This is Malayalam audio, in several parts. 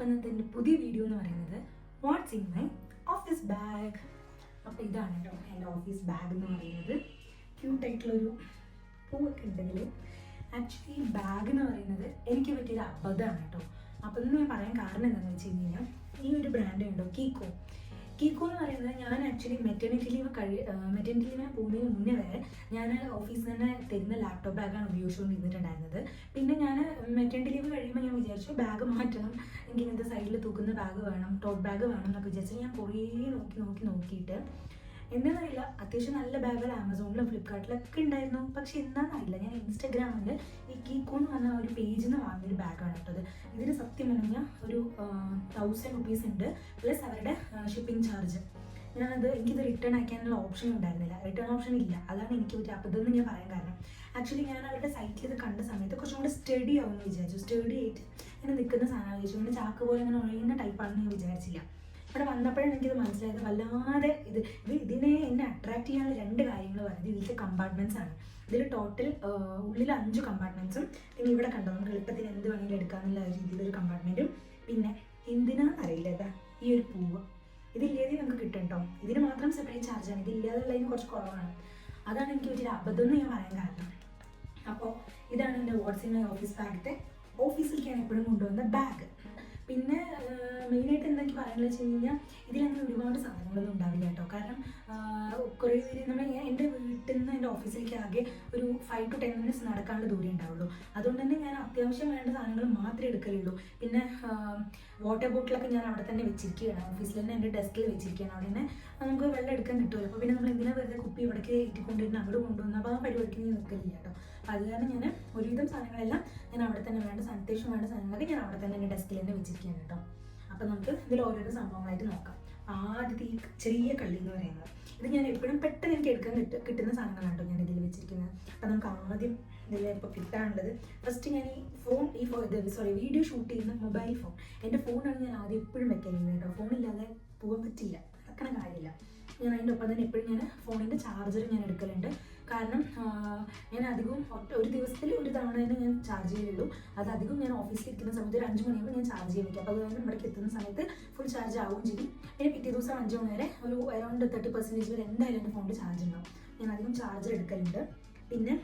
അപ്പം ഇന്നത്തെ എന്റെ പുതിയ വീഡിയോ എന്ന് പറയുന്നത് what's in my office bag അപ്പോൾ ഇതാണ് കേട്ടോ എന്റെ ഓഫീസ് ബാഗ് എന്ന് പറയുന്നത്. ക്യൂട്ടായിട്ടുള്ളൊരു പൂവൊക്കെ ഉണ്ടെങ്കിൽ ആക്ച്വലി ഈ ബാഗ് എന്ന് പറയുന്നത് എനിക്ക് പറ്റിയൊരു അബദ്ധമാണ് കേട്ടോ. അപ്പോൾ ഇന്ന് ഞാൻ പറയാൻ കാരണം എന്താണെന്ന് വെച്ച് കഴിഞ്ഞാൽ ഈ ഒരു ബ്രാൻഡ് ഉണ്ടോ കീക്കോ കീക്കോ എന്ന് പറയുന്നത് ഞാൻ ആക്ച്വലി മെറ്റേണിറ്റി ലീവ് കഴി മെറ്റേണിറ്റി ലീവിന് പോകുന്നതിന് മുന്നേ വരെ ഞാൻ ഓഫീസിൽ തന്നെ തരുന്ന ലാപ്ടോപ്പ് ബാഗാണ് ഉപയോഗിച്ചുകൊണ്ടിരുന്നിട്ടുണ്ടായിരുന്നത്. പിന്നെ ഞാൻ മെറ്റേണിറ്റി ലീവ് കഴിയുമ്പോൾ ഞാൻ വിചാരിച്ചു ബാഗ് മാറ്റണം. എനിക്ക് ഇങ്ങനത്തെ സൈഡിൽ തൂക്കുന്ന ബാഗ് വേണം ടോപ്പ് ബാഗ് വേണം എന്നൊക്കെ വിചാരിച്ചു ഞാൻ കുറേ നോക്കി നോക്കി നോക്കിയിട്ട് എന്താണെന്നറിയില്ല അത്യാവശ്യം നല്ല ബാഗുകൾ ആമസോണിലും ഫ്ലിപ്കാർട്ടിലൊക്കെ ഉണ്ടായിരുന്നു. പക്ഷെ എന്താണെന്നറിയില്ല ഞാൻ ഇൻസ്റ്റാഗ്രാമിൽ ഈ കീക്കോ എന്ന് പറഞ്ഞ ഒരു പേജിൽ നിന്ന് വാങ്ങിയൊരു ബാഗാണ് കേട്ടത്. ഇതിന് സത്യം പറഞ്ഞാൽ ഒരു തൗസൻഡ് റുപ്പീസ് ഉണ്ട് പ്ലസ് അവരുടെ ഷിപ്പിംഗ് ചാർജ് ഞാനത് എനിക്കിത് റിട്ടേൺ ആക്കാനുള്ള ഓപ്ഷൻ ഉണ്ടായിരുന്നില്ല. റിട്ടേൺ ഓപ്ഷൻ ഇല്ല. അതാണ് എനിക്ക് പറ്റിയ അബദ്ധം എന്ന് ഞാൻ പറയാൻ കാരണം. ആക്ച്വലി ഞാൻ അവരുടെ സൈറ്റിൽ ഇത് കണ്ട സമയത്ത് കുറച്ചും കൂടെ സ്റ്റഡി ആവുമെന്ന് വിചാരിച്ചു. സ്റ്റഡി ആയിട്ട് ഇങ്ങനെ നിൽക്കുന്ന സാധനം വിചാരിച്ചു ഇങ്ങനെ ചാക്ക് പോലെ ഇങ്ങനെ ഒഴിയുന്ന ടൈപ്പാണെന്ന് ഞാൻ വിചാരിച്ചില്ല. ഇവിടെ വന്നപ്പോഴാണ് എനിക്കിത് മനസ്സിലായത്. വല്ലാതെ ഇത് ഇത് ഇതിനെ എന്നെ അട്രാക്ട് ചെയ്യാനുള്ള രണ്ട് കാര്യങ്ങൾ പറയുന്നത് ഇതിലത്തെ കമ്പാർട്ട്മെന്റ്സ് ആണ്. ഇതിൽ ടോട്ടൽ ഉള്ളിൽ അഞ്ച് കമ്പാർട്ട്മെന്റ്സും പിന്നെ ഇവിടെ കണ്ടോ നമുക്ക് എളുപ്പത്തിൽ എന്ത് വേണമെങ്കിലും എടുക്കാമെന്നുള്ള രീതിയിലൊരു കമ്പാർട്ട്മെന്റും പിന്നെ എന്തിനാ അറിയില്ല ഈ ഒരു പൂവ്. ഇതില്ലാതെ നമുക്ക് കിട്ടും കേട്ടോ ഇതിന് മാത്രം സെപ്പറേറ്റ് ചാർജാണ് ഇതില്ലാതെയുള്ളതിന് കുറച്ച് കുറവാണ്. അതാണ് എനിക്ക് ഒരു അബദ്ധം എന്ന് ഞാൻ പറയാൻ കാരണം. അപ്പോൾ ഇതാണ് എന്റെ വാട്സിൻ ഓഫീസ് ബാഗത്തെ ഓഫീസിലേക്ക് ഞാൻ എപ്പോഴും കൊണ്ടുവന്ന ബാഗ് പിന്നെ മെയിനായിട്ട് എന്തൊക്കെ പറയുന്നത് വെച്ച് കഴിഞ്ഞാൽ ഇതിലങ്ങനെ ഒരുപാട് സാധനങ്ങളൊന്നും ഉണ്ടാവില്ല കേട്ടോ. കാരണം കുറേ പേര് നമ്മൾ എന്റെ വീട്ടിൽ നിന്ന് എന്റെ ഓഫീസിലേക്ക് ആകെ ഒരു ഫൈവ് ടു ടെൻ മിനിറ്റ്സ് നടക്കാനുള്ള ദൂരം ഉണ്ടാവുള്ളൂ. അതുകൊണ്ട് തന്നെ ഞാൻ അത്യാവശ്യം വേണ്ട സാധനങ്ങൾ മാത്രമേ എടുക്കലുള്ളൂ. പിന്നെ വാട്ടർ ബോട്ടിലൊക്കെ ഞാൻ അവിടെ തന്നെ വെച്ചിരിക്കുകയാണ്. ഓഫീസിൽ തന്നെ എന്റെ ഡെസ്കിൽ വെച്ചിരിക്കുകയാണ്. അവിടെ തന്നെ നമുക്ക് വെള്ളം എടുക്കാൻ കിട്ടുമല്ലോ. അപ്പോൾ പിന്നെ വെറുതെ കുപ്പി ഇവിടേക്ക് ഏറ്റിക്കൊണ്ടിരുന്ന് അവിടെ കൊണ്ടുവന്ന് അപ്പോൾ ആ പരിപാടിക്ക് ഞാൻ നിൽക്കലില്ല കേട്ടോ. അത് കാരണം ഞാൻ ഒരുവിധം സാധനങ്ങളെല്ലാം ഞാൻ അവിടെ തന്നെ വേണ്ട സാനിറ്റേഷൻ വേണ്ട സാധനങ്ങളൊക്കെ ഞാൻ അവിടെ തന്നെ എന്റെ ഡെസ്കിൽ തന്നെ വെച്ചിരിക്കുകയാണ് കേട്ടോ. അപ്പോൾ നമുക്ക് ഇതിൽ ഓരോരോ സംഭവങ്ങളായിട്ട് നോക്കാം. ആദ്യത്തെ ഈ ചെറിയ കള്ളി എന്ന് പറയുന്നത്. ഇത് ഞാൻ എപ്പോഴും പെട്ടെന്ന് എനിക്ക് എടുക്കാൻ കിട്ടും കിട്ടുന്ന സാധനങ്ങളാണ് കേട്ടോ ഞാൻ ഇതിൽ വെച്ചിരിക്കുന്നത്. അപ്പോൾ നമുക്ക് ആദ്യം ഇതിൽ കിട്ടാനുള്ളത്. ഫസ്റ്റ് ഞാൻ ഈ ഫോൺ ഈ സോറി വീഡിയോ ഷൂട്ട് ചെയ്യുന്ന മൊബൈൽ ഫോൺ എന്റെ ഫോണാണ് ഞാൻ ആദ്യം എപ്പോഴും വെക്കുന്നത് കേട്ടോ. ഫോണില്ലാതെ പോകാൻ പറ്റില്ല. നടക്കണ കാര്യമില്ല. ഞാൻ അതിന്റെ ഒപ്പം തന്നെ എപ്പോഴും ഞാൻ ഫോണിന്റെ ചാർജർ ഞാൻ എടുക്കലുണ്ട്. കാരണം ഞാൻ അധികവും ഒറ്റ ഒരു ദിവസത്തിൽ ഒരു തവണ തന്നെ ഞാൻ ചാർജ് ചെയ്യുള്ളൂ അത് അധികം ഞാൻ ഓഫീസിൽ ഇരിക്കുന്ന സമയത്ത് ഒരു അഞ്ച് മണിയാകുമ്പോൾ ഞാൻ ചാർജ് ചെയ്യാൻ വയ്ക്കും അപ്പോൾ അതുകൊണ്ട് ഇവിടേക്ക് എത്തുന്ന സമയത്ത് ഫുൾ ചാർജ് ആവുകയും ചെയ്യും. പിന്നെ പിറ്റേ ദിവസം അഞ്ച് മണി വരെ ഒരു അറൗണ്ട് തേർട്ടി പെർസെന്റേജ് വരെ എന്തായാലും എന്റെ ഫോണിൽ ചാർജ് ഉണ്ടാവും. ഞാൻ അധികം ചാർജർ എടുക്കലുണ്ട്. പിന്നെ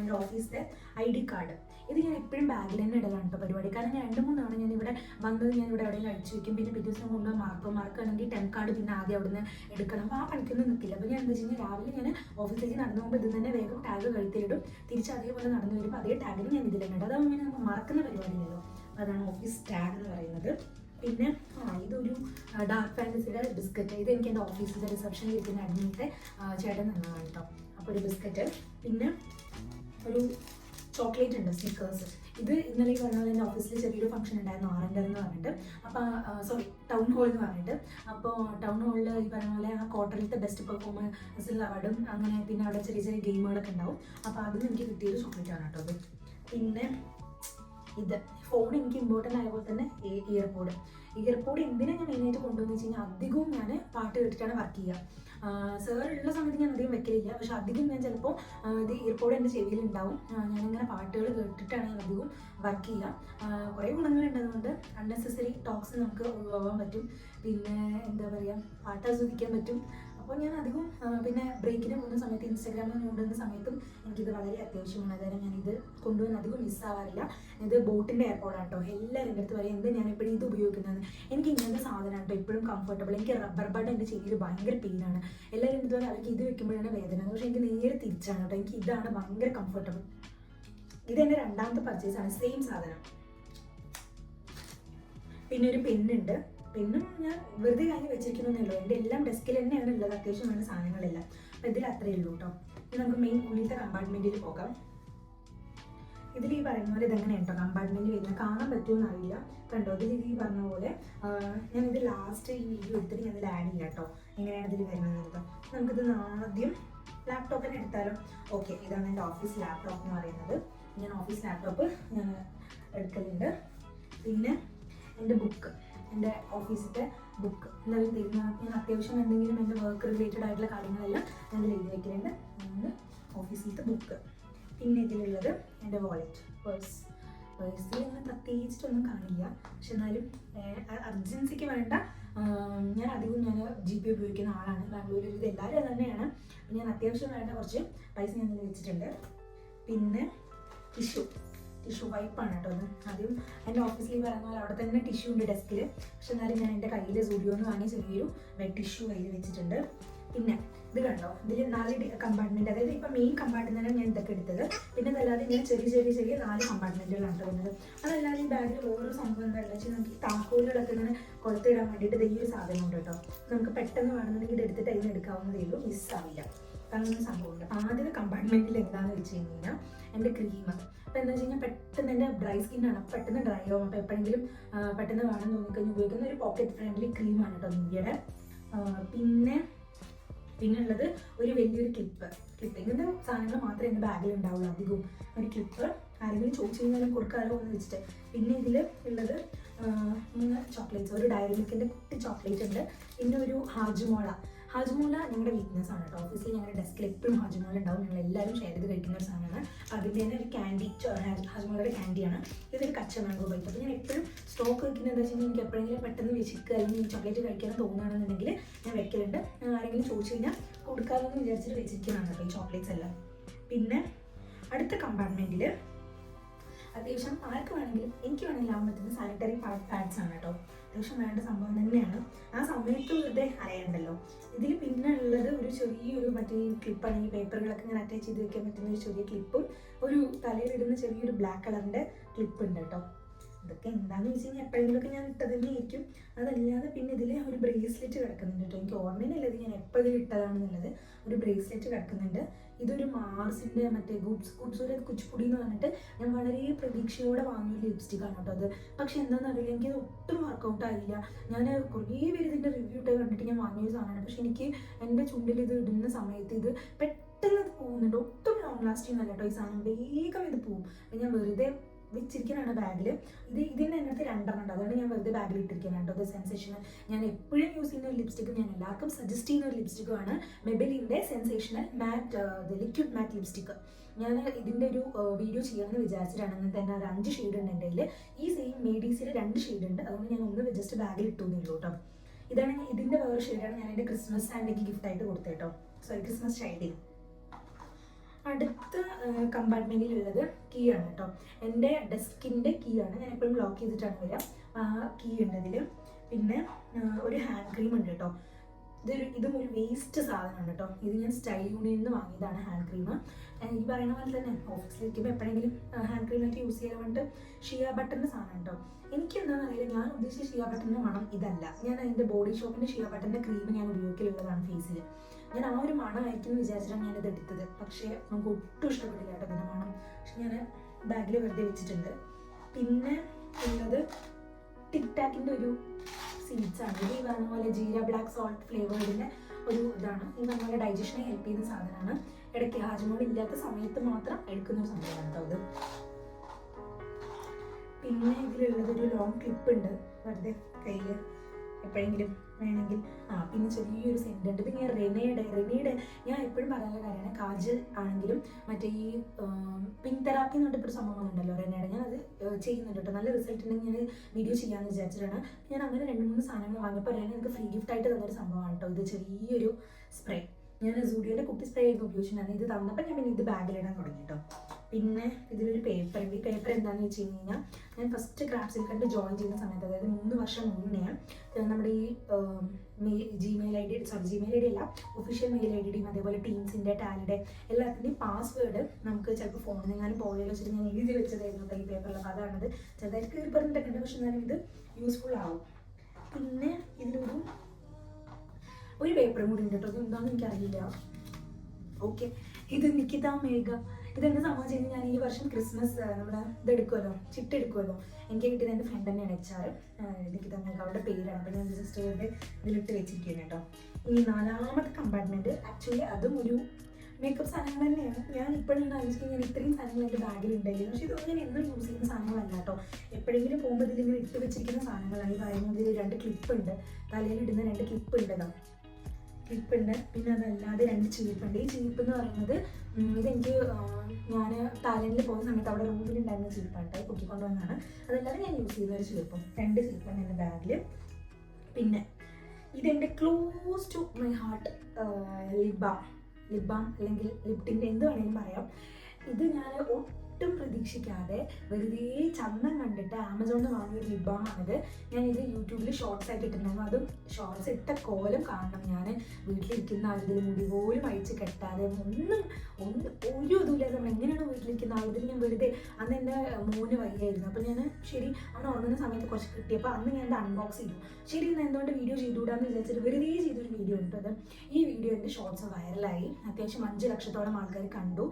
എന്റെ ഓഫീസിലെ ഐ ഡി കാർഡ് ഇത് ഞാൻ എപ്പോഴും ബാഗിൽ തന്നെ ഇടലാണ് കേട്ടോ പരിപാടി. കാരണം ഞാൻ രണ്ട് മൂന്നാണ് ഞാൻ ഇവിടെ വന്നത് ഞാൻ ഇവിടെ എവിടെയും അടിച്ചു വെക്കും. പിന്നെ പിറ്റേ ദിവസം മാർക്ക് മാർക്കാണെങ്കിൽ ടെൻ കാർഡ് പിന്നെ ആദ്യം അവിടെ നിന്ന് എടുക്കണം. അപ്പോൾ ആ പണിക്കൊന്നും നിൽക്കില്ല. അപ്പോൾ ഞാൻ എന്താ വെച്ച് കഴിഞ്ഞാൽ രാവിലെ ഞാൻ ഓഫീസിലേക്ക് നടന്നു പോകുമ്പോൾ ഇത് തന്നെ വേഗം ടാഗ് കഴുത്തിലിടും. തിരിച്ച് അതേപോലെ നടന്നു വരുമ്പോൾ അതേ ടാഗിന് ഞാൻ ഇതിൽ തന്നെ ഇടും അതാവുമ്പോൾ ഞാൻ മറക്കുന്ന പരിപാടിയില്ലല്ലോ അതാണ് ഓഫീസ് ടാഗ് എന്ന് പറയുന്നത്. പിന്നെ ആ ഇതൊരു ഡാർക്ക് ഫാന്റസിയുടെ ബിസ്ക്കറ്റ് ഇത് എനിക്ക് എന്റെ ഓഫീസിലെ റിസപ്ഷൻ ഇരിക്കുന്ന അഡ്മിറ്റ് ചേട്ടൻ തന്നതാണ് കേട്ടോ അപ്പോൾ ഒരു ബിസ്ക്കറ്റ് പിന്നെ ഒരു ചോക്ലേറ്റ് ഉണ്ട് സ്നിക്കേഴ്സ് ഇത് ഇന്നലെ പറഞ്ഞ പോലെ എന്റെ ഓഫീസിൽ ചെറിയൊരു ഫംഗ്ഷൻ ഉണ്ടായിരുന്നു ആറിന്റെ എന്ന് പറഞ്ഞിട്ട്. അപ്പോൾ സോറി ടൗൺ ഹോൾ എന്ന് പറഞ്ഞിട്ട്. അപ്പോൾ ടൗൺ ഹോളിൽ ഈ പറഞ്ഞ പോലെ ആ ക്വാർട്ടറിലത്തെ ബെസ്റ്റ് പെർഫോമൻസിൽ അവാർഡും അങ്ങനെ പിന്നെ അവിടെ ചെറിയ ചെറിയ ഗെയിമുകളൊക്കെ ഉണ്ടാവും. അപ്പോൾ അതിന് എനിക്ക് കിട്ടിയൊരു ചോക്ലേറ്റ് ആണ് കേട്ടോ പിന്നെ ഇത് ഫോൺ എനിക്ക് ഇമ്പോർട്ടന്റ് ആയപോലെ തന്നെ ഇയർപോഡ് ഇയർപോഡ് എന്തിനാണ് ഞാൻ മെയിനായിട്ട് കൊണ്ടുവന്ന് വെച്ച് കഴിഞ്ഞാൽ അധികവും ഞാൻ പാട്ട് കേട്ടിട്ടാണ് വർക്ക് ചെയ്യുക. സാർ സമയത്ത് ഞാൻ അധികം വെക്കലില്ല. പക്ഷെ അധികം ഞാൻ ചിലപ്പോൾ ഇത് ഇയർപോഡ് എന്റെ ചെവിയിൽ ഉണ്ടാവും ഞാനിങ്ങനെ പാട്ടുകൾ കേട്ടിട്ടാണ് ഞാൻ അധികം വർക്ക് ചെയ്യുക കുറേ ഗുണങ്ങളുണ്ട് അതുകൊണ്ട് അൺനെസസറി ടോക്സ് നമുക്ക് ഒഴിവാക്കാൻ പറ്റും. പിന്നെ എന്താ പറയുക പാട്ട് ആസ്വദിക്കാൻ പറ്റും. അപ്പോൾ ഞാൻ അധികം പിന്നെ ബ്രേക്കിന് പോകുന്ന സമയത്ത് ഇൻസ്റ്റാഗ്രാമിൽ കൊണ്ടുവന്ന സമയത്തും എനിക്കിത് വളരെ അത്യാവശ്യമാണ്. അതായത് ഇത് കൊണ്ടുവന്ന് അധികം മിസ്സാവാറില്ല ഇത് ബോട്ടിന്റെ എയർപോർട്ടാണ് കേട്ടോ എല്ലാവരും എന്റെ അടുത്ത് പറയും എന്ത് ഞാൻ എപ്പോഴും ഇത് ഉപയോഗിക്കുന്നത് എനിക്ക് ഇങ്ങനത്തെ സാധനമാണ് കേട്ടോ എപ്പോഴും കംഫർട്ടബിൾ എനിക്ക് റബ്ബർ ബാഡ് എന്റെ ചെവിയിൽ ഭയങ്കര പെയിനാണ് എല്ലാവരും എന്ത് പറയും അവർക്ക് ഇത് വെക്കുമ്പോഴാണ് വേദന. പക്ഷേ എനിക്ക് നേരെ തിരിച്ചാണ് കേട്ടോ. എനിക്ക് ഇതാണ് ഭയങ്കര കംഫർട്ടബിൾ ഇത് എന്റെ രണ്ടാമത്തെ പർച്ചേസ് ആണ്. സെയിം സാധനം. പിന്നെ ഒരു പെണ്ണുണ്ട് പെണ്ണും ഞാൻ വെറുതെ കാര്യം വെച്ചിരിക്കുന്നേ ഉള്ളൂ. എന്റെ എല്ലാം ഡെസ്കിൽ തന്നെയാണ് ഉള്ളത്. അത്യാവശ്യം വേണ്ട സാധനങ്ങളെല്ലാം. അപ്പം ഇതിൽ അത്രയേ ഉള്ളൂ കേട്ടോ. ഇനി നമുക്ക് മെയിൻ ഉള്ളിലത്തെ കമ്പാർട്ട്മെന്റിൽ പോകാം. ഇതിൽ ഈ പറയുന്ന പോലെ ഇതെങ്ങനെ കേട്ടോ കമ്പാർട്ട്മെന്റ് വരുന്നത് കാണാൻ പറ്റുമെന്ന് അറിയില്ല. കണ്ടോ? ഇതിൽ ഈ പറഞ്ഞ പോലെ ഞാൻ ഇത് ലാസ്റ്റ് ഈ വീഡിയോ എടുത്തിട്ട് ഞാൻ ഇതിൽ ആഡ് ചെയ്യാം കേട്ടോ. എങ്ങനെയാണ് ഇതിൽ വരുന്നത് നമുക്കിത് ആദ്യം ലാപ്ടോപ്പിനെ എടുത്താലും? ഓക്കെ ഇതാണ് എന്റെ ഓഫീസ് ലാപ്ടോപ്പ് എന്ന് പറയുന്നത്. ഞാൻ ഓഫീസ് ലാപ്ടോപ്പ് എടുക്കലുണ്ട്. പിന്നെ എന്റെ ബുക്ക് എന്റെ ഓഫീസിലത്തെ ബുക്ക് എല്ലാവരും തരുന്ന ഞാൻ അത്യാവശ്യം എന്തെങ്കിലും എന്റെ വർക്ക് റിലേറ്റഡ് ആയിട്ടുള്ള കാര്യങ്ങളെല്ലാം ഞാൻ എഴുതി വയ്ക്കലുണ്ട് അതുകൊണ്ട് ഓഫീസിലത്തെ ബുക്ക് പിന്നെ ഇതിലുള്ളത് എന്റെ വാലറ്റ് പേഴ്സ് പേഴ്സിൽ അങ്ങനെ പ്രത്യേകിച്ചിട്ടൊന്നും കാണില്ല. പക്ഷെ എന്നാലും അർജൻസിക്ക് വേണ്ട ഞാൻ അധികം ഞാൻ ജി പി ഉപയോഗിക്കുന്ന ആളാണ്. ബാംഗ്ലൂരിൽ ഇത് എല്ലാവരും തന്നെയാണ്. ഞാൻ അത്യാവശ്യം വേണ്ട കുറച്ച് പൈസ ഞാൻ വെച്ചിട്ടുണ്ട്. പിന്നെ ടിഷ്യൂ ടിഷ്യൂ വൈപ്പാണ് കേട്ടോ അത്. ആദ്യം എന്റെ ഓഫീസിൽ പറഞ്ഞ പോലെ അവിടെ തന്നെ ടിഷ്യൂ ഉണ്ട് ഡെസ്കിൽ പക്ഷെ എന്നാലും ഞാൻ എന്റെ കയ്യിൽ സ്റ്റുഡിയോന്ന് വാങ്ങി ചെറിയൊരു വെറ്റ് ടിഷ്യൂ കയ്യിൽ വെച്ചിട്ടുണ്ട്. പിന്നെ ഇത് കണ്ടോ? ഇതിൽ നാല് കമ്പാർട്ട്മെന്റ് അതായത് ഇപ്പം മെയിൻ കമ്പാർട്ട്മെന്റാണ് ഞാൻ ഇതൊക്കെ എടുത്തത്. പിന്നെ അതല്ലാതെ ഇങ്ങനെ ചെറിയ ചെറിയ ചെറിയ നാല് കമ്പാർട്ട്മെന്റുകളാണ് വന്നത്. അതല്ലാതെ ഈ ബാഗിൽ ഓരോ സംഭവം എന്താ വെച്ചാൽ നമുക്ക് താക്കോലുകളൊക്കെ ഇങ്ങനെ കൊളുത്തിടാൻ വേണ്ടിയിട്ട് ഈ ഒരു സാധനം ഉണ്ട് കേട്ടോ. നമുക്ക് പെട്ടെന്ന് വേണമെന്നുണ്ടെങ്കിൽ ഇത് എടുത്തിട്ട് അതിന് എടുക്കാവുന്നതേ ഉള്ളൂ. മിസ്സാവില്ല അങ്ങനെ സംഭവമുണ്ട് ആദ്യത്തെ കമ്പാർട്ട്മെന്റിൽ എന്താണെന്ന് വെച്ച് കഴിഞ്ഞാൽ എന്റെ ക്രീം അപ്പോൾ എന്താ വെച്ച് കഴിഞ്ഞാൽ പെട്ടെന്ന് എന്റെ ഡ്രൈ സ്കിന്നാണ് പെട്ടെന്ന് ഡ്രൈ ആവും. അപ്പോൾ എപ്പോഴെങ്കിലും പെട്ടെന്ന് വേണം തോന്നിക്കഴിഞ്ഞ് ഉപയോഗിക്കുന്ന ഒരു പോക്കറ്റ് ഫ്രണ്ട്ലി ക്രീമാണ് കേട്ടോ നിവ്യയുടെ പിന്നെ പിന്നെ ഉള്ളത് ഒരു വലിയൊരു ക്ലിപ്പ് ക്ലിപ്പ് ഇങ്ങനത്തെ സാധനങ്ങൾ മാത്രമേ എന്റെ ബാഗിൽ ഉണ്ടാവുള്ളൂ അധികവും. ഒരു ക്ലിപ്പ് ആരെങ്കിലും ചോദിച്ചു കഴിഞ്ഞാലും കൊടുക്കാമല്ലോ എന്ന് വെച്ചിട്ട്. പിന്നെ ഇതിൽ ഉള്ളത് മൂന്ന് ചോക്ലേറ്റ്സ് ഒരു ഡയറി മിൽക്കിന്റെ കുട്ടി ചോക്ലേറ്റ് ഉണ്ട്. പിന്നെ ഒരു ഹാജുമോള ഹാജുമോള ഞങ്ങളുടെ വീക്ക്നെസ് ആണ് കേട്ടോ. ഓഫീസിൽ ഞങ്ങളുടെ ഡെസ്കിൽ എപ്പോഴും ഹാജ്മോല ഉണ്ടാവും ഞങ്ങൾ എല്ലാവരും ഷെയർ ചെയ്ത് കഴിക്കുന്ന ഒരു സാധനമാണ്. അതിന്റെ തന്നെ ഒരു ക്യാൻഡി ഹാജുമോളയുടെ ക്യാൻഡിയാണ് ഇതൊരു കച്ച മാംഗോ ബൈറ്റ് അപ്പോൾ ഞാൻ എപ്പോഴും സ്റ്റോക്ക് വെക്കുന്നത് എന്താ വെച്ചാൽ എനിക്ക് എപ്പോഴെങ്കിലും പെട്ടെന്ന് വിശക്കുക അല്ലെങ്കിൽ ചോക്ലേറ്റ് കഴിക്കാൻ തോന്നുകയാണെന്നുണ്ടെങ്കിൽ ഞാൻ വെക്കലുണ്ട്. ആരെങ്കിലും ചോദിച്ചു കഴിഞ്ഞാൽ കൊടുക്കാമെന്ന് വിചാരിച്ചിട്ട് വെച്ചിരിക്കുന്നതാണ് കേട്ടോ ഈ ചോക്ലേറ്റ്സ് എല്ലാം. പിന്നെ അടുത്ത കമ്പാർട്ട്മെന്റിൽ അത്യാവശ്യം ആർക്ക് വേണമെങ്കിലും എനിക്ക് വേണമെങ്കിലും ആവാൻ പറ്റുന്ന സാനിറ്ററി പാഡ്സ് ആണ് കേട്ടോ. അത്യാവശ്യം വേണ്ട സംഭവം തന്നെയാണ്. ആ സമയത്ത് വെറുതെ അറിയണ്ടല്ലോ. ഇതിൽ പിന്നെ ഉള്ളത് ഒരു ചെറിയൊരു മറ്റേ ക്ലിപ്പ് അല്ലെങ്കിൽ പേപ്പറുകളൊക്കെ ഇങ്ങനെ അറ്റാച്ച് ചെയ്ത് വെക്കാൻ പറ്റുന്ന ഒരു ചെറിയ ക്ലിപ്പും ഒരു തലയിലിടുന്ന ചെറിയൊരു ബ്ലാക്ക് കളറിന്റെ ക്ലിപ്പ് ഉണ്ട് കേട്ടോ. ഇതൊക്കെ എന്താണെന്ന് വെച്ച് കഴിഞ്ഞാൽ എപ്പോഴെങ്കിലുമൊക്കെ ഞാൻ ഇട്ടത് തന്നെയായിരിക്കും അതല്ലാതെ പിന്നെ ഇതിൽ ഒരു ബ്രേസ്ലെറ്റ് കിടക്കുന്നുണ്ട് കേട്ടോ. എനിക്ക് ഓർമ്മയില്ല ഇത് ഞാൻ എപ്പോഴും ഇട്ടതാണെന്നുള്ളത്. ഒരു ബ്രേസ്ലെറ്റ് കിടക്കുന്നുണ്ട്. ഇതൊരു മാർസിന്റെ മറ്റേ ഗുഡ്സ് ഗുഡ്സൂരെ കുച്ചിപ്പുടി എന്ന് പറഞ്ഞിട്ട് ഞാൻ വളരെ പ്രതീക്ഷയോടെ വാങ്ങിയ ലിപ്സ്റ്റിക് ആണ് കേട്ടോ അത്. പക്ഷെ എന്താണെന്ന് അറിയില്ല എനിക്ക് ഒട്ടും വർക്കൗട്ട് ആയില്ല. ഞാൻ കുറേ പേര് ഇതിന്റെ റിവ്യൂ ഇട്ട് കണ്ടിട്ട് ഞാൻ വാങ്ങിയ ഒരു സാധനമാണ്. പക്ഷെ എനിക്ക് എന്റെ ചുണ്ടിൽ ഇത് ഇടുന്ന സമയത്ത് ഇത് പെട്ടെന്ന് ഇത് പോകുന്നുണ്ട്. ഒട്ടും ലോങ് ലാസ്റ്റിംഗ് അല്ല കേട്ടോ ഈ സാധനം. വേഗം ഇത് പോകും ഞാൻ വെറുതെ വെച്ചിരിക്കുന്നതാണ് ബാഗിൽ ഇത് ഇതിന്റെ അതിനകത്ത് രണ്ടെണ്ണം ഉണ്ട്. അതുകൊണ്ട് ഞാൻ വെറുതെ ബാഗിൽ ഇട്ടിരിക്കുന്നതാണ് കേട്ടോ. സെൻസേഷൻ ഞാൻ എപ്പോഴും യൂസ് ചെയ്യുന്ന ഒരു ലിപ്സ്റ്റിക് ഞാൻ എല്ലാവർക്കും സജസ്റ്റ് ചെയ്യുന്ന ഒരു ലിപ്സ്റ്റിക്കുമാണ് മെബലിന്റെ sensational matte liquid matte lipstick ഞാൻ ഇതിന്റെ ഒരു വീഡിയോ ചെയ്യാമെന്ന് വിചാരിച്ചിട്ടാണ്. അങ്ങനെ തന്നെ ഒരു അഞ്ച് ഷെയ്ഡ് ഉണ്ട് എന്റെ ഈ സെയിം മേഡീസിൽ രണ്ട് ഷെയ്ഡ് ഉണ്ട്. അതുകൊണ്ട് ഞാൻ ഒന്ന് ജസ്റ്റ് ബാഗിൽ ഇട്ടു എന്ന് ഉള്ളൂ കേട്ടോ. ഇതാണ് ഇതിന്റെ വേറെ ഷെയ്ഡാണ് ഞാൻ എന്റെ ക്രിസ്മസ് ആൻഡിക്ക് ഗിഫ്റ്റ് ആയിട്ട് കൊടുത്തേട്ടോ സോറി ക്രിസ്മസ് ചൈൽഡിൽ അടുത്ത കമ്പാർട്ട്മെന്റിലുള്ളത് കീ ആണ് കേട്ടോ എന്റെ ഡെസ്കിന്റെ കീ ആണ്. ഞാൻ എപ്പോഴും ലോക്ക് ചെയ്തിട്ടാണ് വരിക ആ കീ ഉണ്ട് അതിൽ പിന്നെ ഒരു ഹാൻഡ് ക്രീം ഉണ്ട് കേട്ടോ ഇതൊരു ഇതും ഒരു വേസ്റ്റ് സാധനമാണ് കേട്ടോ ഇത് ഞാൻ സ്റ്റൈൽ യൂണിയനിൽ നിന്ന് വാങ്ങിയതാണ് ഹാൻഡ് ക്രീം ഈ പറയുന്ന പോലെ തന്നെ ഓഫീസിലിരിക്കുമ്പോൾ എപ്പോഴെങ്കിലും ഹാൻഡ് ക്രീം ക്രീമായിട്ട് യൂസ് ചെയ്യാൻ വേണ്ടി ഷിയ ബട്ടന്റെ സാധനം കേട്ടോ എനിക്ക് എന്താണെന്ന് അറിയില്ല. ഞാൻ ഉദ്ദേശിച്ച ഷിയ ബട്ടന്റെ മണം ഇതല്ല. ഞാൻ അതിന്റെ ബോഡി ഷോപ്പിന്റെ ഷിയ ബട്ടന്റെ ക്രീം ഞാൻ ഉപയോഗിക്കലുള്ളതാണ് ഫേസിൽ ഞാൻ ആ ഒരു മണമായിരിക്കും വിചാരിച്ചിട്ടാണ് ഞാനിത് എടുത്തത്. പക്ഷേ നമുക്ക് ഒട്ടും ഇഷ്ടപ്പെട്ടില്ല കേട്ടോ ഇതിന്റെ മണം. പക്ഷെ ഞാൻ ബാഗിൽ വെറുതെ വെച്ചിട്ടുണ്ട്. പിന്നെ ഉള്ളത് ടിക് ടാക്കിന്റെ ഒരു സീഡ്സ് ആണ്. ഇത് ഈ പറഞ്ഞ പോലെ ജീര ബ്ലാക്ക് സോൾട്ട് ഫ്ലേവേർഡിന്റെ ഒരു ഇതാണ്. ഈ പറഞ്ഞ പോലെ ഡൈജഷനെ ഹെൽപ്പ് ചെയ്യുന്ന സാധനമാണ്. ഇടയ്ക്ക് ഹാജ്മോൾ ഇല്ലാത്ത സമയത്ത് മാത്രം എടുക്കുന്ന ഒരു സംഭവമാണ് കേട്ടോ ഇത്. പിന്നെ ഇതിലുള്ളത് ഒരു ലോങ് ക്ലിപ്പ് ഉണ്ട്. വെറുതെ കയ്യിൽ എപ്പോഴെങ്കിലും വേണമെങ്കിൽ. ആ പിന്നെ ചെറിയൊരു സെന്റുണ്ട് ഇത് ഞാൻ റെനയുടെ റെനയുടെ ഞാൻ എപ്പോഴും പറയാനുള്ള കാര്യമാണ്. കാജൽ ആണെങ്കിലും മറ്റേ ഈ പിങ്ക് തെറാപ്പി എന്ന് പറഞ്ഞിട്ട് ഒരു സംഭവം ഉണ്ടല്ലോ റെനയുടെ ഞാൻ അത് ചെയ്യുന്നുണ്ട് കേട്ടോ. നല്ല റിസൾട്ട് ഉണ്ടെങ്കിൽ ഞാൻ വീഡിയോ ചെയ്യാമെന്ന് വിചാരിച്ചിട്ടാണ്. ഞാൻ അങ്ങനെ രണ്ട് മൂന്ന് സാധനങ്ങൾ വാങ്ങിയപ്പോൾ റെന എനിക്ക് ഫ്രീ ഗിഫ്റ്റ് ആയിട്ട് തന്നൊരു സംഭവമാണ് കേട്ടോ. ഇത് ചെറിയൊരു സ്പ്രേ ഞാൻ സൂഡിയോയുടെ കുട്ടി സ്പ്രേ ആയിരുന്നു ഉപയോഗിച്ചിട്ടുണ്ടായിരുന്നു ഇത് തന്നപ്പോൾ ഞാൻ പിന്നെ ഇത് ബാഗിലിടാൻ തുടങ്ങി കേട്ടോ. പിന്നെ ഇതിലൊരു പേപ്പർ ഉണ്ട്. ഈ പേപ്പർ എന്താണെന്ന് വെച്ച് കഴിഞ്ഞാൽ ഞാൻ ഫസ്റ്റ് ക്രാഫ്റ്റ് കണ്ട് ജോയിൻ ചെയ്യുന്ന സമയത്ത് അതായത് മൂന്ന് വർഷം മുന്നേ നമ്മുടെ ഈ Gmail I D sorry Gmail I D അല്ല ഒഫീഷ്യൽ മെയിൽ ഐ ഡിയും അതേപോലെ ടീംസിന്റെ ടാലിയുടെ എല്ലാത്തിന്റെയും പാസ്വേഡ് നമുക്ക് ചിലപ്പോൾ ഫോണിൽ ഞാൻ പോയി വെച്ചിട്ട് ഞാൻ എഴുതി വെച്ചതായിരുന്നു ഈ പേപ്പറിൽ അപ്പോൾ അതാണത്. ചെറുതായിട്ട് കീറി പറഞ്ഞിട്ടുണ്ട് പക്ഷെ എന്നാലും ഇത് യൂസ്ഫുൾ ആവും. പിന്നെ ഇതിലൊരു ഒരു പേപ്പറും കൂടി ഉണ്ട് കേട്ടോ. എന്താണെന്ന് എനിക്കറിയില്ല. ഓക്കെ ഇത് നിക്കിത മേഘ. ഇതെന്ത് സംഭവം ചെയ്യുന്നത് ഞാൻ ഈ വർഷം ക്രിസ്മസ് നമ്മൾ ഇതെടുക്കുമല്ലോ ചിട്ട് എടുക്കുമല്ലോ എനിക്ക് കിട്ടിയത് എന്റെ ഫ്രണ്ട് തന്നെയാണ് എച്ച് ആർ തന്നെ അവരുടെ പേരാണ്. അപ്പോൾ ഞാൻ ജസ്റ്റ് ഇതിലിട്ട് വെച്ചിരിക്കുകയാണ് കേട്ടോ. ഈ നാലാമത്തെ കമ്പാർട്ട്മെന്റ് ആക്ച്വലി അതും ഒരു മേക്കപ്പ് സാധനങ്ങൾ തന്നെയാണ്. ഞാൻ ഇപ്പോഴാണ് ആലോചിക്കുന്നത് ഞാൻ ഇത്രയും സാധനങ്ങൾ എന്റെ ബാഗിൽ ഉണ്ടായിരുന്നു. പക്ഷേ ഇതൊന്നും ഞാൻ എന്നും യൂസ് ചെയ്യുന്ന സാധനങ്ങളല്ല കേട്ടോ. എപ്പോഴെങ്കിലും പോകുമ്പോൾ ഇതിലിങ്ങനെ ഇട്ട് വെച്ചിരിക്കുന്ന സാധനങ്ങളാണ്. ഈ പറയുന്നത് രണ്ട് ക്ലിപ്പ് ഉണ്ട്. തലയിൽ ഇടുന്ന രണ്ട് ക്ലിപ്പ് ഉണ്ട് ക്ലിപ്പ് ഉണ്ട് പിന്നെ അതല്ലാതെ രണ്ട് ചീപ്പുണ്ട്. ഈ ചീപ്പ് എന്ന് പറയുന്നത് ഇതെനിക്ക് ഞാൻ തായ്ലൻഡിൽ പോകുന്ന സമയത്ത് അവിടെ റൂമിലുണ്ടായിരുന്ന ചീപ്പായിട്ട് പൊക്കിക്കൊണ്ട് വന്നതാണ് അതല്ലാതെ ഞാൻ യൂസ് ചെയ്ത ഒരു ചീപ്പും. രണ്ട് ചീപ്പാണ് എന്റെ ബാഗിൽ പിന്നെ ഇതെന്റെ close to my heart lip balm. Lip balm അല്ലെങ്കിൽ ലിപ്റ്റിന്റെ എന്ത് വേണമെങ്കിലും പറയാം. ഇത് ഞാൻ ഒട്ടും പ്രതീക്ഷിക്കാതെ വെറുതെ ചന്തം കണ്ടിട്ട് ആമസോണിൽ വാങ്ങിയ ഒരു ലിബാമാണിത് ഞാൻ ഇത് യൂട്യൂബിൽ ഷോർട്സ് ആയിട്ട് ഇട്ടിട്ടുണ്ടായിരുന്നു. അതും ഷോർട്സ് ഇട്ട കോലം കാണണം ഞാൻ വീട്ടിലിരിക്കുന്ന ആളുകൾ മുടി പോലും അഴിച്ച് കെട്ടാതെ ഒന്നും ഒന്ന് ഒരു ഇതുമില്ലാതെ നമ്മൾ എങ്ങനെയാണ് വീട്ടിലിരിക്കുന്ന ആളുകൾ ഞാൻ വെറുതെ അന്ന് എന്റെ മോന് വയ്യായിരുന്നു. അപ്പോൾ ഞാൻ ശരി അവൻ ഉറങ്ങുന്ന സമയത്ത് കുറച്ച് കിട്ടിയപ്പോൾ അന്ന് ഞാൻ ഇത് അൺബോക്സ് ചെയ്തു. ശരി ഇന്ന് എന്തുകൊണ്ട് വീഡിയോ ചെയ്തുകൂടാന്ന് വിചാരിച്ചിട്ട് വെറുതെ ചെയ്തൊരു വീഡിയോ ഉണ്ട് അത് ഈ വീഡിയോ എന്റെ ഷോർട്സ് വൈറലായി അത്യാവശ്യം അഞ്ച് ലക്ഷത്തോളം ആൾക്കാർ കണ്ടു.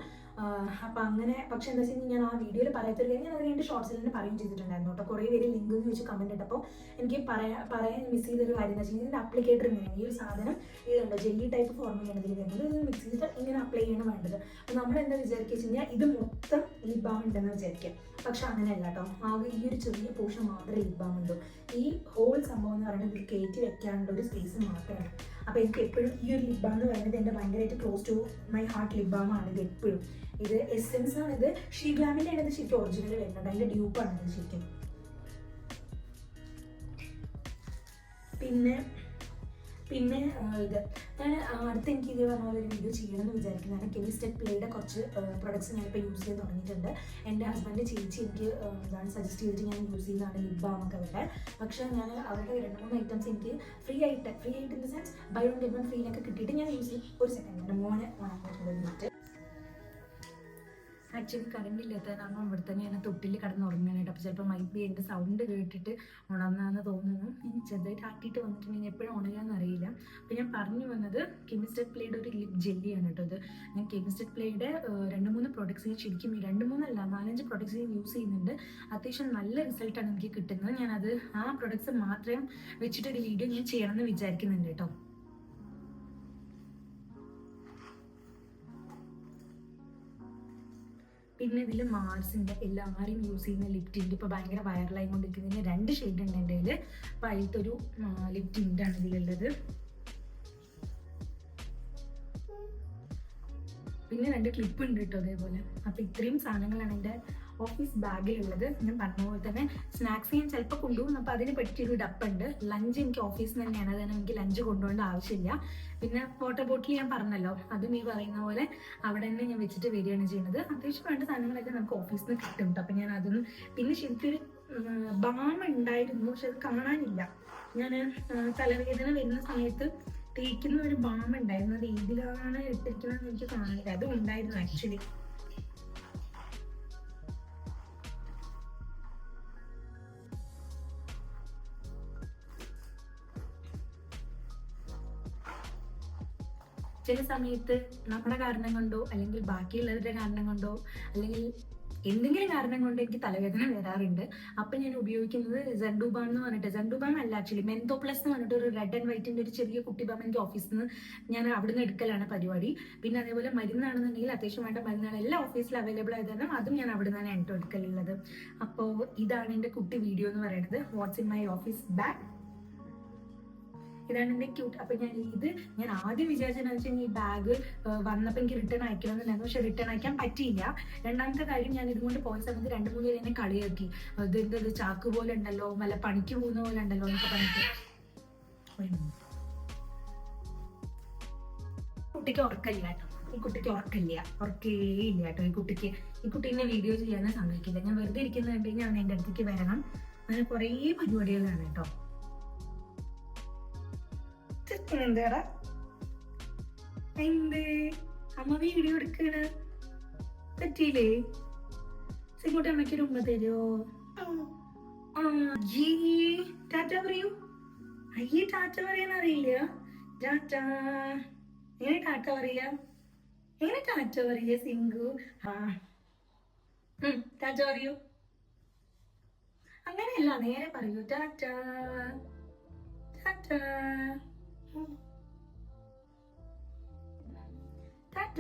അപ്പം അങ്ങനെ പക്ഷെ എന്താ വെച്ചാൽ ഞാൻ ആ വീഡിയോയിൽ പറയത്തില്ല ഞാൻ അത് രണ്ട് ഷോർട്സിൽ തന്നെ പറയുകയും ചെയ്തിട്ടുണ്ടായിരുന്നു കേട്ടോ. കുറേ പേര് ലിങ്ക് എന്ന് വെച്ച് കമന്റ് ഇട്ടപ്പോൾ എനിക്ക് പറയാൻ പറയാൻ മിസ് ചെയ്തൊരു കാര്യം എന്ന് വെച്ചാൽ ഇതിന്റെ അപ്ലിക്കേറ്റർ ഇങ്ങനെ ഈ ഒരു സാധനം ഇതുണ്ട് ജെല്ലി ടൈപ്പ് ഫോർമുലയാണ് ഇതിൽ വരുന്നത്. ഇത് മിക്സ് ചെയ്തിട്ട് ഇങ്ങനെ അപ്ലൈ ചെയ്യണം വേണ്ടത്. അപ്പോൾ നമ്മൾ എന്താ വിചാരിക്കുക വെച്ച് കഴിഞ്ഞാൽ ഇത് മൊത്തം ലിപ് ബാം ഉണ്ടെന്ന് വിചാരിക്കുക. പക്ഷെ അങ്ങനെയല്ല കേട്ടോ. ആകെ ഈ ഒരു ചെറിയ പോർഷൻ മാത്രമേ ലിബാം ഉണ്ടോ ഈ ഹോൾ സംഭവം എന്ന് പറയുന്നത് ഇത് കയറ്റി വെക്കാനുള്ള ഒരു സ്പേസ് മാത്രമാണ്. അപ്പോൾ എനിക്ക് എപ്പോഴും ഈ ഒരു ലിപ് ബാം എന്ന് പറയുന്നത് എന്റെ ഭയങ്കരമായിട്ട് close to my heart lip balm ആണ് ഇത് എപ്പോഴും. ഇത് എസെൻസ് ആണ്. ഇത് ഷീഗ്ലാമിന്റെ ആണ് ഇത് ശരിക്കും ഒറിജിനൽ വരുന്നത്. അതിന്റെ ഡ്യൂപ്പാണ് ശരിക്കും. പിന്നെ പിന്നെ ഇത്. ഞാൻ അടുത്ത് എനിക്ക് ഇത് പറഞ്ഞ പോലെ ഒരു വീഡിയോ ചെയ്യണമെന്ന് വിചാരിക്കുന്നതാണ് കെമിസ്റ്റെക് പ്ലേയുടെ കുറച്ച് പ്രൊഡക്ട്സ് ഞാനിപ്പോൾ യൂസ് ചെയ്ത് തുടങ്ങിയിട്ടുണ്ട്. എന്റെ ഹസ്ബൻഡ് ചേച്ചി എനിക്ക് എന്താണ് സജസ്റ്റ് ചെയ്തിട്ട് ഞാൻ യൂസ് ചെയ്യുന്നതാണ് ലിപ് ബാം ഒക്കെ അവരുടെ പക്ഷേ ഞാൻ അവരുടെ രണ്ട് മൂന്ന് ഐറ്റംസ് എനിക്ക് ഫ്രീ ആയിട്ട് ഫ്രീ ആയിട്ട് in the sense buy one get one free ഫ്രീയിലൊക്കെ കിട്ടിയിട്ട് ഞാൻ യൂസ് ഒരു സെക്കൻഡ് മോനെ വാങ്ങിയിട്ടുണ്ട് ആക്ച്വലി കറണ്ട് ഇല്ലാത്ത കാരണം ഇവിടെ തന്നെയാണ് തൊട്ടിൽ കിടന്ന് കേട്ടോ അപ്പോൾ ചിലപ്പോൾ മൈക്ക് എന്റെ സൗണ്ട് കേട്ടിട്ട് ഉണർന്നാന്ന് തോന്നുന്നു. ഞാൻ ചെറുതായിട്ട് ആക്കിയിട്ട് വന്നിട്ടുണ്ടെങ്കിൽ എപ്പോഴും ഉണരാന്ന് അറിയില്ല. അപ്പോൾ ഞാൻ പറഞ്ഞു വന്നത് കെമിസ്റ്റർ പ്ലേയുടെ ഒരു ലിപ് ജെല്ലിയാണ് കേട്ടോ ഇത്. ഞാൻ കെമിസ്റ്റർ പ്ലേയുടെ രണ്ട് മൂന്ന് പ്രോഡക്ട്സ് ഞാൻ ശരിക്കും രണ്ട് മൂന്നല്ല നാലഞ്ച് പ്രോഡക്ട്സ് ഞാൻ യൂസ് ചെയ്യുന്നുണ്ട്. അത്യാവശ്യം നല്ല റിസൾട്ടാണ് എനിക്ക് കിട്ടുന്നത്. ഞാനത് ആ പ്രോഡക്ട്സ് മാത്രം വെച്ചിട്ടൊരു വീഡിയോ ഞാൻ ചെയ്യണമെന്ന് വിചാരിക്കുന്നുണ്ട് കേട്ടോ. പിന്നെ ഇതിൽ മാർസിന്റെ എല്ലാവരും യൂസ് ചെയ്യുന്ന ലിപ് ടിന്റ് ഇപ്പോൾ ഭയങ്കര വൈറലായി കൊണ്ടിരിക്കുന്നതിന് രണ്ട് ഷെയ്ഡ് ഉണ്ട് എന്റെ കയ്യിൽ അപ്പോൾ അതിലത്തൊരു ലിപ് ടിന്റാണ് ഇതിലുള്ളത്. പിന്നെ രണ്ട് ക്ലിപ്പ് ഉണ്ട് കേട്ടോ അതേപോലെ. അപ്പോൾ ഇത്രയും സാധനങ്ങളാണ് എന്റെ ഓഫീസ് ബാഗിലുള്ളത് ഞാൻ പറഞ്ഞ പോലെ തന്നെ സ്നാക്സ് ഞാൻ ചിലപ്പോൾ കൊണ്ടുപോകും. അപ്പോൾ അതിന് പറ്റിയൊരു ഡപ്പുണ്ട്. ലഞ്ച് എനിക്ക് ഓഫീസിൽ നിന്ന് തന്നെയാണ്. അതാണ് എനിക്ക് ലഞ്ച് കൊണ്ടുപോകേണ്ട ആവശ്യമില്ല. പിന്നെ വാട്ടർ ബോട്ടിൽ ഞാൻ പറഞ്ഞല്ലോ. അതും ഈ പറയുന്ന പോലെ അവിടെ തന്നെ ഞാൻ വെച്ചിട്ട് വരികയാണ് ചെയ്യുന്നത്. അത്യാവശ്യം വേണ്ട സാധനങ്ങളൊക്കെ നമുക്ക് ഓഫീസിൽ നിന്ന് കിട്ടും. കേട്ടോ അപ്പം ഞാൻ അതൊന്നും പിന്നെ ശരിക്കും ബാം ഉണ്ടായിരുന്നു. പക്ഷെ അത് കാണാനില്ല. ഞാൻ തലവേദന വരുന്ന സമയത്ത് തേക്കുന്ന ഒരു ബാം ഉണ്ടായിരുന്നു. അത് ഏതിലാണ് ഇട്ടിരിക്കുന്നതെന്ന് എനിക്ക് കാണില്ല അതും ഉണ്ടായിരുന്നു ആക്ച്വലി ചില സമയത്ത് നമ്മുടെ കാരണം കൊണ്ടോ അല്ലെങ്കിൽ ബാക്കിയുള്ളവരുടെ കാരണം കൊണ്ടോ അല്ലെങ്കിൽ എന്തെങ്കിലും കാരണം കൊണ്ട് എനിക്ക് തലവേദന വരാറുണ്ട്. അപ്പം ഞാൻ ഉപയോഗിക്കുന്നത് ജണ്ടൂബാം എന്ന് പറഞ്ഞിട്ട് ജണ്ടൂബാം അല്ല ആക്ച്വലി മെന്തോ പ്ലസ് എന്ന് പറഞ്ഞിട്ട് ഒരു റെഡ് ആൻഡ് വൈറ്റിന്റെ ഒരു ചെറിയ കുട്ടി ബാം എനിക്ക് ഓഫീസിൽ നിന്ന് ഞാൻ അവിടുന്ന് എടുക്കലാണ് പരിപാടി. പിന്നെ അതേപോലെ മരുന്നാണെന്നുണ്ടെങ്കിൽ അത്യാവശ്യം വേണ്ട മരുന്നാണ് എല്ലാ ഓഫീസിൽ അവൈലബിൾ ആയത് കാരണം അതും ഞാൻ അവിടെ നിന്നാണ് എന്റെ എടുക്കലുള്ളത്. അപ്പോൾ ഇതാണ് എന്റെ കുട്ടി വീഡിയോ എന്ന് പറയുന്നത്. What's in my office bag ഇതാണ് എന്റെ ക്യൂട്ട് അപ്പൊ ഞാൻ ഇത് ഞാൻ ആദ്യം വിചാരിച്ചതെന്ന് വെച്ചാൽ ഈ ബാഗ് വന്നപ്പോൾ എനിക്ക് റിട്ടേൺ അയക്കണമെന്നുണ്ടായിരുന്നു പക്ഷെ റിട്ടേൺ അയക്കാൻ പറ്റിയില്ല. രണ്ടാമത്തെ കാര്യം ഞാൻ ഇതുകൊണ്ട് പോയ സമയത്ത് രണ്ട് മൂന്ന് പേര് എന്നെ കളിയാക്കി. ഇത് എന്തത് ചാക്ക് പോലെ ഉണ്ടല്ലോ വല്ല പണിക്ക് പോകുന്ന പോലെ ഉണ്ടല്ലോ എന്നൊക്കെ minute. കുട്ടിക്ക് ഉറക്കമില്ല കേട്ടോ. ഈ കുട്ടിക്ക് ഉറക്കില്ല ഉറക്കേ ഇല്ല കേട്ടോ ഈ കുട്ടിക്ക്. ഈ കുട്ടി എന്നെ വീഡിയോ ചെയ്യാനും സമ്മതിക്കില്ല. ഞാൻ വെറുതെ ഇരിക്കുന്നത് കണ്ടു കഴിഞ്ഞാൽ എന്റെ അടുത്തേക്ക് വരണം. അങ്ങനെ കുറേ പരിപാടികളാണ് കേട്ടോ. എന്താടാ എന്ത് അമ്മ വീഡിയോ എടുക്കണ. പറ്റിയില്ലേ? സിങ്ങോട്ട് അമ്മയ്ക്ക് ഒരു ഉമ്മ തരുമോ ആ. ജി ടാറ്റ പറയൂ. അയ്യേ ടാറ്റ പറയാൻ അറിയില്ല. ടാറ്റ. എങ്ങനെ ടാറ്റ പറയാ? എങ്ങനെ ടാറ്റ പറയാ സിംഗു ആ. ഉം, ടാറ്റ പറയൂ. അങ്ങനെയല്ല നേരെ പറയൂ. ടാറ്റ. ടാറ്റ. ടാറ്റ